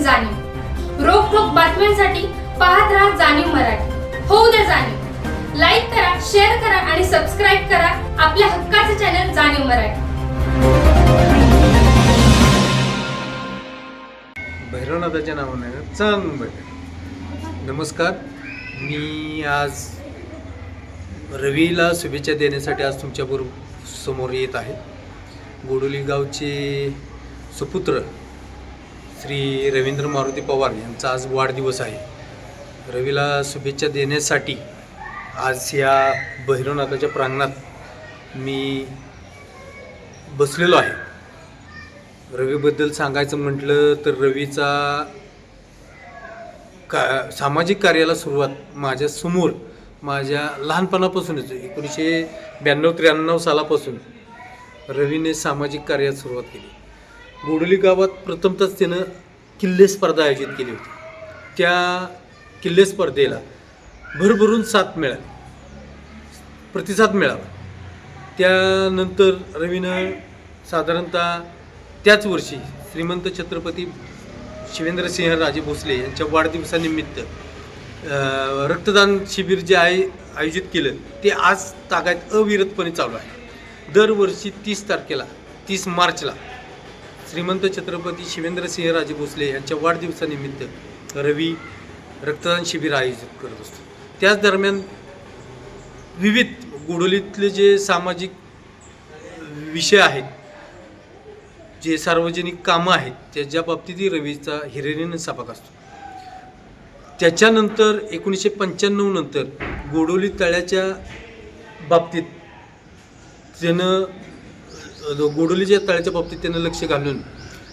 सोबत रोख जाणीव. रोखोक बातम्यांसाठी पाहत राहा जाणीव मराठी. होऊ द्या जाणीव. लाईक करा शेअर करा आणि सबस्क्राईब करा आपल्या हक्काचे चॅनल जाणीव मराठी. भैरवनाथाच्या नावाने चांग नमस्कार. मी आज रवीला शुभेच्छा देण्यासाठी आज तुमच्याबरोबर समोर येत आहे. गोडोली गावचे सुपुत्र श्री रवींद्र मारुती पवार यांचा आज वाढदिवस आहे. रवीला शुभेच्छा देण्यासाठी आज या भैरवनाथाच्या प्रांगणात मी बसलेलो आहे. रवीबद्दल सांगायचं म्हटलं तर रवीचा का सामाजिक कार्याला सुरुवात माझ्यासमोर माझ्या लहानपणापासूनच एकोणीसशे ब्याण्णव त्र्याण्णव सालापासून रवीने सामाजिक कार्यात सुरुवात केली. गोडोली गावात प्रथमतच तिनं किल्ले स्पर्धा आयोजित केली होती. त्या किल्ले स्पर्धेला भरभरून साथ मिळाली. प्रतिसाद मिळाला. त्यानंतर रवीनं साधारणतः त्याच वर्षी श्रीमंत छत्रपती शिवेंद्रसिंह राजे भोसले यांच्या वाढदिवसानिमित्त रक्तदान शिबिर जे आहे आयोजित केलं ते आज तागायत अविरतपणे चालू आहे. दरवर्षी तीस तारखेला तीस मार्चला श्रीमंत छत्रपती शिवेंद्रसिंह राजे भोसले यांच्या वाढदिवसानिमित्त रवी रक्तदान शिबिर आयोजित करत असतो. त्याच दरम्यान विविध गोडोलीतले जे सामाजिक विषय आहेत जे सार्वजनिक कामं आहेत त्याच्या बाबतीतही रवीचा हिरिरीनं सपाक असतो. त्याच्यानंतर एकोणीसशे पंच्याण्णव नंतर गोडोली तळ्याच्या बाबतीत त्यानं गोडोलीच्या तळ्याच्या बाबतीत त्यानं लक्ष घालून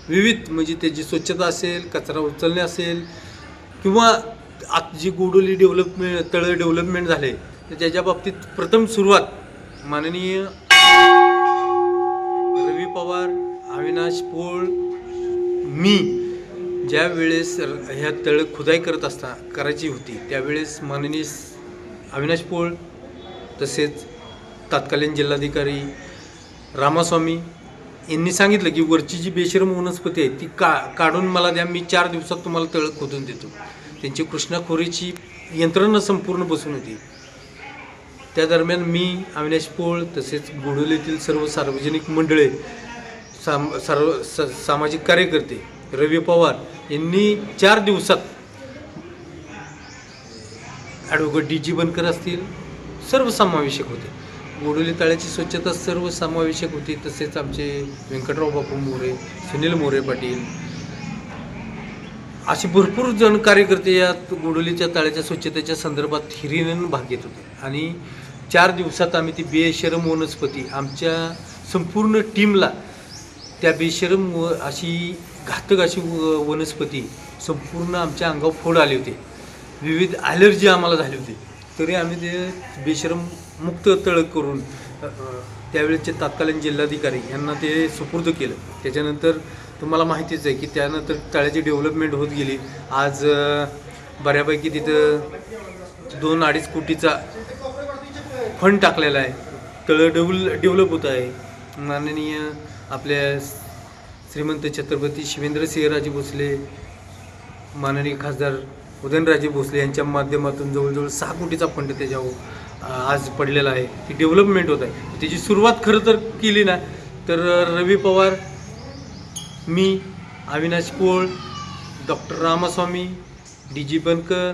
विविध म्हणजे त्याची स्वच्छता असेल कचरा उचलणे असेल किंवा आत जी गोडोली डेव्हलपमेंट तळं डेव्हलपमेंट झाले तर त्याच्या बाबतीत प्रथम सुरुवात माननीय रवी पवार अविनाश पोळ मी ज्या वेळेस ह्या तळ खुदाई करत असता करायची होती त्यावेळेस माननीय अविनाश पोळ तसेच तत्कालीन जिल्हाधिकारी रामास्वामी यांनी सांगितलं की वरची जी बेशरम वनस्पती आहे ती का काढून मला द्या मी चार दिवसात तुम्हाला तळ खोदून देतो. त्यांची कृष्णाखोरीची यंत्रणा संपूर्ण बसून होती. त्या दरम्यान मी अविनाश पोळ तसेच गोडोलीतील सर्व सार्वजनिक मंडळे साम सर्व स सामाजिक कार्यकर्ते रवी पवार यांनी चार दिवसात ॲडव्होकेट डी जी बनकर असतील सर्वसमावेशक होते. गोडोली तळ्याची स्वच्छता सर्व समावेशक होती. तसेच आमचे व्यंकटराव बापू मोरे सुनील मोरे पाटील. असे भरपूर जण कार्यकर्ते या गोडोलीच्या तळ्याच्या स्वच्छतेच्या संदर्भात हिरिरीनं भाग घेत होते. आणि चार दिवसात आम्ही ती बेशरम वनस्पती आमच्या संपूर्ण टीमला त्या बेशरम व अशी घातक अशी व- वनस्पती संपूर्ण आमच्या अंगावर फोड आले होते. विविध ॲलर्जी आम्हाला झाली होती. तरी आम्ही ते बेशरम मुक्त तळ करून त्यावेळेचे तत्कालीन जिल्हाधिकारी यांना ते सुपूर्द केलं. त्याच्यानंतर तुम्हाला माहितीच आहे की त्यानंतर तळ्याची डेव्हलपमेंट होत गेली. आज बऱ्यापैकी तिथं दोन अडीच कोटीचा फंड टाकलेला आहे. तळं डेव्हल डेव्हलप होत आहे. माननीय आपल्या श्रीमंत छत्रपती शिवेंद्रसिंहराजे भोसले माननीय खासदार उदयनराजे भोसले यांच्या माध्यमातून जवळजवळ सहा कोटीचा फंड त्याच्यावर आज पडलेला आहे. ती डेव्हलपमेंट होत आहे. त्याची सुरुवात खरं तर केली ना तर रवी पवार मी Avinash Pol doctor Ramaswamy D G Bankar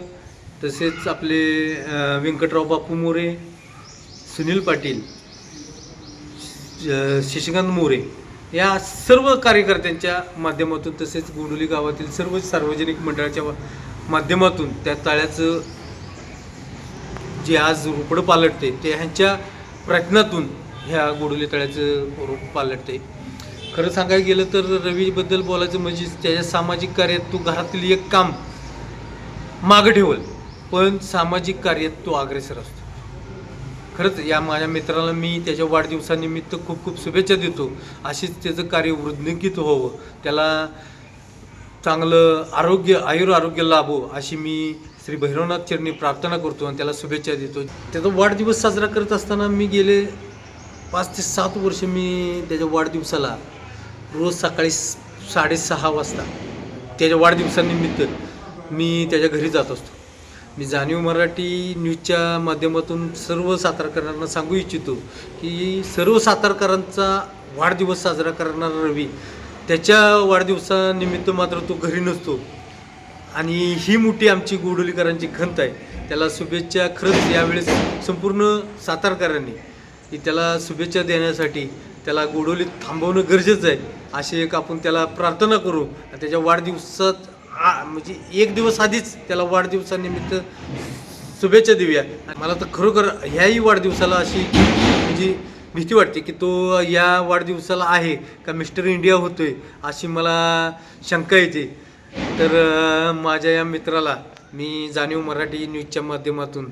तसेच आपले व्यंकटराव बापू मोरे सुनील पाटील शशिकांत मोरे या सर्व कार्यकर्त्यांच्या माध्यमातून तसेच गोंडोली गावातील सर्व सार्वजनिक मंडळाच्या माध्यमातून त्या तळ्याचं जे आज रोपडं पालटते ते ह्यांच्या प्रयत्नातून ह्या गोडोली तळ्याचं रोप पालटते. खरं सांगायला गेलं तर रवीबद्दल बोलायचं म्हणजे त्याच्या सामाजिक कार्यात तो घरातील एक काम मागं ठेवल पण सामाजिक कार्यात तो अग्रेसर असतो. खरंच या माझ्या मित्राला मी त्याच्या वाढदिवसानिमित्त खूप खूप शुभेच्छा देतो. अशीच त्याचं कार्य वृद्धिंकित व्हावं. त्याला चांगलं आरोग्य आयुर आरोग्य लाभो हो, अशी मी श्री भैरवनाथ चरणी प्रार्थना करतो आणि त्याला शुभेच्छा देतो. त्याचा वाढदिवस साजरा करत असताना मी गेले पाच ते सात वर्ष मी त्याच्या वाढदिवसाला रोज सकाळी साडेसहा वाजता त्याच्या वाढदिवसानिमित्त मी त्याच्या घरी जात असतो. मी जाणीव मराठी न्यूजच्या माध्यमातून सर्व सातारकरांना सांगू इच्छितो की सर्व सातारकरांचा वाढदिवस साजरा करणारा रवी त्याच्या वाढदिवसानिमित्त मात्र तो घरी नसतो. आणि ही मोठी आमची गोडोलीकरांची खंत आहे. त्याला शुभेच्छा खरंच यावेळेस संपूर्ण सातारकरांनी. की त्याला शुभेच्छा देण्यासाठी त्याला गोडोलीत थांबवणं गरजेचं आहे. अशी एक आपण त्याला प्रार्थना करू. आणि त्याच्या वाढदिवसात आ म्हणजे एक दिवस आधीच त्याला वाढदिवसानिमित्त शुभेच्छा देऊया. आणि मला तर खरोखर ह्याही वाढदिवसाला अशी म्हणजे भीती वाटते की तो या वाढदिवसाला आहे का मिस्टर इंडिया होतोय अशी मला शंका येते. तर माझ्या या मित्राला मी जाणीव मराठी न्यूजच्या माध्यमातून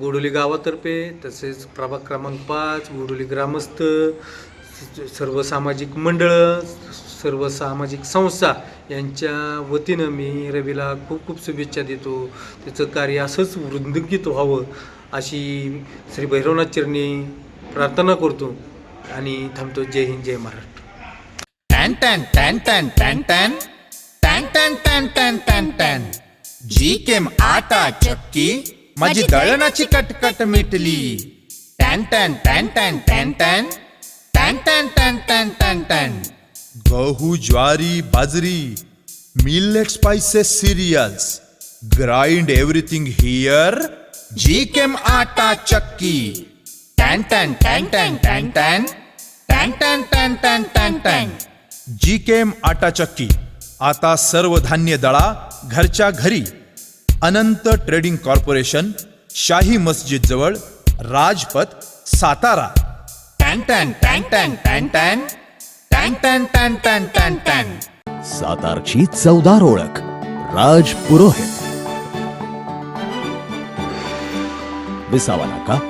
गोडोली गावातर्फे तसेच प्रभाग क्रमांक पाच गोडोली ग्रामस्थ सर्व सामाजिक मंडळं सर्व सामाजिक संस्था यांच्या वतीनं मी रवीला खूप खूप शुभेच्छा देतो. त्याचं कार्य असंच वृंदकीत व्हावं अशी श्री भैरवनाथ चरणी प्रार्थना करतो आणि थांबतो जय हिंद जय महाराष्ट्र टॅन टॅन टॅन टॅन टॅन टॅन टॅन टॅन टॅन टॅन टॅन टॅन जी केम आटा चक्की माझी दळणाची कटकट मिटली टॅन टॅन टॅन टॅन टॅन टॅन टॅन टॅन टॅन टॅन टॅन tan gahu jwari bajri millet spices cereals grind everything here G केम आटा चक्की टॅन टॅन टॅन टॅन टॅन टॅन टॅन टॅन टॅन टॅन टॅन टॅन जी केम आटा चक्की आता सर्व धान्य दळा घरच्या घरी अनंत ट्रेडिंग कॉर्पोरेशन शाही मस्जिद जवळ राजपथ सातारा टॅन टॅन टॅन टॅन टॅन टॅन टॅन टॅन टॅन टॅन टॅन टॅन सातारची चवदार ओळख राज पुरोहित विसावा नाका